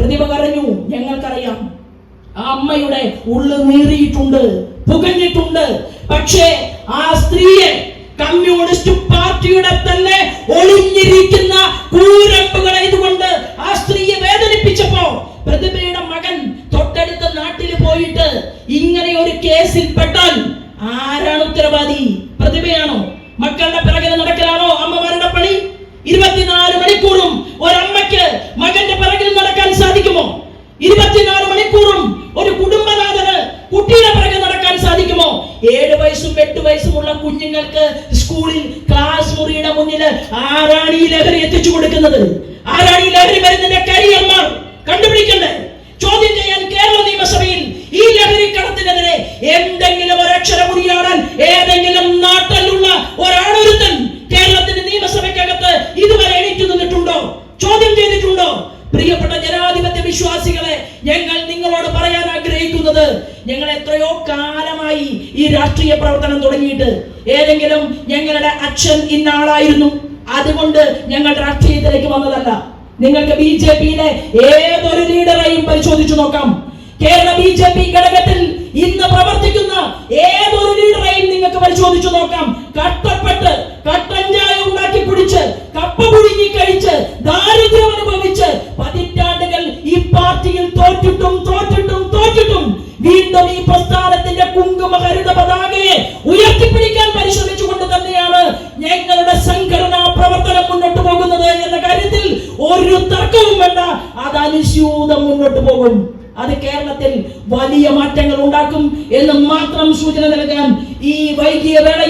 പ്രതിഭ കരഞ്ഞു. ഞങ്ങൾക്കറിയാം. ആ അമ്മയുടെ ഉള്ളു നീറിയിട്ടുണ്ട് പുകഞ്ഞിട്ടുണ്ട്. പക്ഷേ ആ സ്ത്രീയെ കമ്മ്യൂണിസ്റ്റ് പാർട്ടിയുടെ തന്നെ ഒളിഞ്ഞിരിക്കുന്ന കൂരമ്പുകളെ ഇതുകൊണ്ട് ആ സ്ത്രീയെ വേദനിപ്പിച്ചപ്പോ പ്രതിഭയുടെ മകൻ തൊട്ടടുത്ത നാട്ടിൽ പോയിട്ട് ഇങ്ങനെ ഒരു കേസിൽ പെട്ടാൽ ആരാണ് ഉത്തരവാദി? പ്രതിഭയാണോ മക്കളുടെ പിറകിൽ നടക്കലാണോ? അമ്മമാരുടെ പണി? ഇരുപത്തിനാല് ഏഴ് വയസ്സും എട്ട് വയസ്സുമുള്ള കുഞ്ഞുങ്ങൾക്ക് സ്കൂളിൽ ക്ലാസ് മുറിയുടെ മുന്നിൽ ആരാണ് ഈ ലഹരി എത്തിച്ചു കൊടുക്കുന്നത്? ആരാണ് ഈ ലഹരി മരുന്നിന്റെ കരിയന്മാർ കണ്ടുപിടിക്കണ്ടേ? ചോദ്യം ചെയ്യാൻ കേരള നിയമസഭയിൽ ഈ ലഹരി കടത്തിനെതിരെ എന്തെങ്കിലും ഒരക്ഷരം ഉരിയാടാൻ ഏതെങ്കിലും നാട്ടിലുള്ള ഒരാളൊരുത്തൻ കേരളത്തിന്റെ നിയമസഭയ്ക്കകത്ത് ഇതുവരെ എണീറ്റു നിന്നിട്ടുണ്ടോ? ചോദ്യം ചെയ്തിട്ടുണ്ടോ? പ്രിയപ്പെട്ട ജനാധിപത്യ വിശ്വാസികളെ ഞങ്ങൾ നിങ്ങളോട് പറയാൻ ആഗ്രഹിക്കുന്നത് ഞങ്ങൾ എത്രയോ കാലമായി ഈ രാഷ്ട്രീയ പ്രവർത്തനം തുടങ്ങിയിട്ട്. ഏതെങ്കിലും ഞങ്ങളുടെ അച്ഛൻ ഇന്നാളായിരുന്നു അതുകൊണ്ട് ഞങ്ങൾ രാഷ്ട്രീയത്തിലേക്ക് വന്നതല്ല. നിങ്ങൾക്ക് ബി ജെ പിയിലെ ഏതൊരു ലീഡറെയും പരിശോധിച്ചു നോക്കാം. കേരള ബി ജെ പി ഘടകത്തിൽ ഇന്ന് പ്രവർത്തിക്കുന്ന ഏതൊരു ലീഡറെയും നിങ്ങൾക്ക് പരിശോധിച്ചു നോക്കാം. കഷ്ടപ്പെട്ട് കുങ്കുമ ഹരിത പതാകയെ ഉയർത്തിപ്പിടിക്കാൻ പരിശ്രമിച്ചുകൊണ്ട് തന്നെയാണ് ഞങ്ങളുടെ സംഘടനാ പ്രവർത്തനം മുന്നോട്ട് പോകുന്നത് എന്ന കാര്യത്തിൽ ഒരു തർക്കവും വേണ്ട. അത് അനുസ്യൂതം മുന്നോട്ട് പോകും. അത് കേരളത്തിൽ വലിയ മാറ്റങ്ങൾ ഉണ്ടാക്കും എന്ന് മാത്രം സൂചന നൽകാൻ ഈ വൈകിയ വേളയിൽ